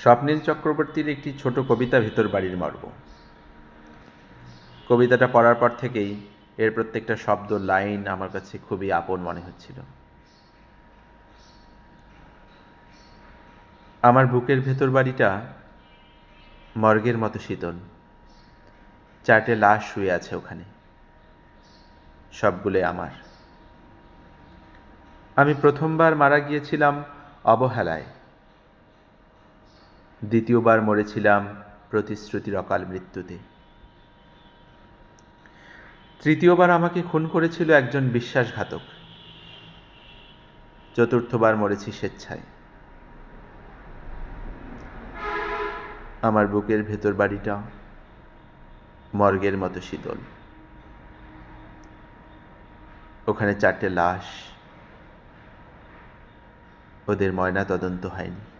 স্বপ্নীল চক্রবর্তীর একটি ছোট কবিতা ভিতর বাড়ির মর্ম। কবিতাটা পড়ার পর থেকেই এর প্রত্যেকটা শব্দ, লাইন আমার কাছে খুবই আপন মনে হচ্ছিল। আমার বুকের ভেতর বাড়িটা মর্গের মতো শীতল। চারটে লাশ শুয়ে আছে ওখানে। সবগুলো আমার। আমি প্রথমবার মারা গিয়েছিলাম অবহেলায়। দ্বিতীয়বার মরেছিলাম প্রতিশ্রুতির অকাল মৃত্যুতে। তৃতীয়বার আমাকে খুন করেছিল একজন বিশ্বাসঘাতক। চতুর্থবার মরেছি স্বেচ্ছায়। আমার বুকের ভেতর বাড়িটা মর্গের মতো শীতল। ওখানে চারটে লাশ। ওদের ময়না তদন্ত হয়নি।